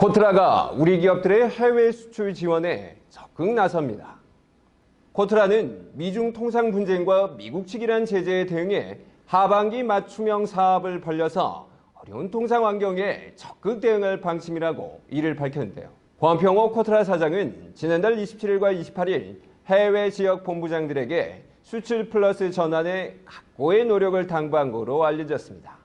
코트라가 우리 기업들의 해외 수출 지원에 적극 나섭니다. 코트라는 미중 통상 분쟁과 미국 측이란 제재에 대응해 하반기 맞춤형 사업을 벌려서 어려운 통상 환경에 적극 대응할 방침이라고 이를 밝혔는데요. 권평호 코트라 사장은 지난달 27일과 28일 해외 지역 본부장들에게 수출 플러스 전환에 각고의 노력을 당부한 거로 알려졌습니다.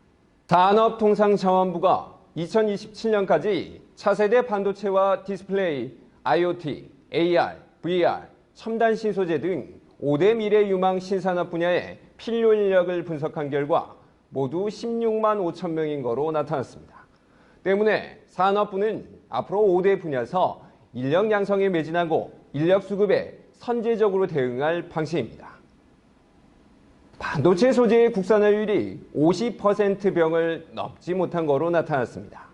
산업통상자원부가 2027년까지 차세대 반도체와 디스플레이, IoT, AR, VR, 첨단 신소재 등 5대 미래 유망 신산업 분야의 필요 인력을 분석한 결과 모두 16만 5천 명인 거로 나타났습니다. 때문에 산업부는 앞으로 5대 분야에서 인력 양성에 매진하고 인력 수급에 선제적으로 대응할 방침입니다. 반도체 소재의 국산화율이 50%병을 넘지 못한 거로 나타났습니다.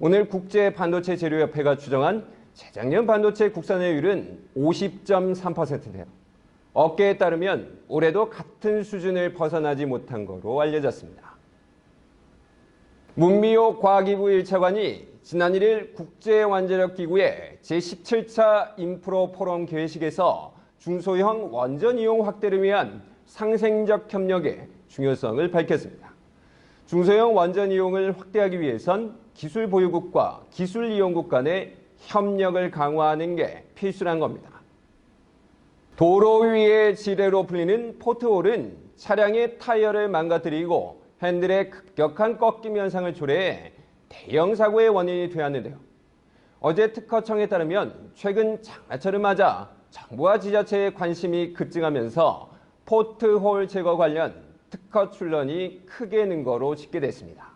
오늘 국제 반도체 재료협회가 추정한 재작년 반도체 국산화율은 50.3%인데요. 업계에 따르면 올해도 같은 수준을 벗어나지 못한 거로 알려졌습니다. 문미호 과기부 1차관이 지난 1일 국제원자력기구의 제17차 인프로 포럼 개회식에서 중소형 원전 이용 확대를 위한 상생적 협력의 중요성을 밝혔습니다. 중소형 원전 이용을 확대하기 위해선 기술 보유국과 기술 이용국 간의 협력을 강화하는 게 필수란 겁니다. 도로 위의 지뢰로 풀리는 포트홀은 차량의 타이어를 망가뜨리고 핸들의 급격한 꺾임 현상을 초래해 대형 사고의 원인이 되었는데요. 어제 특허청에 따르면 최근 장마철을 맞아 정부와 지자체의 관심이 급증하면서 포트홀 제거 관련 특허 출원이 크게 는 거로 집계됐습니다.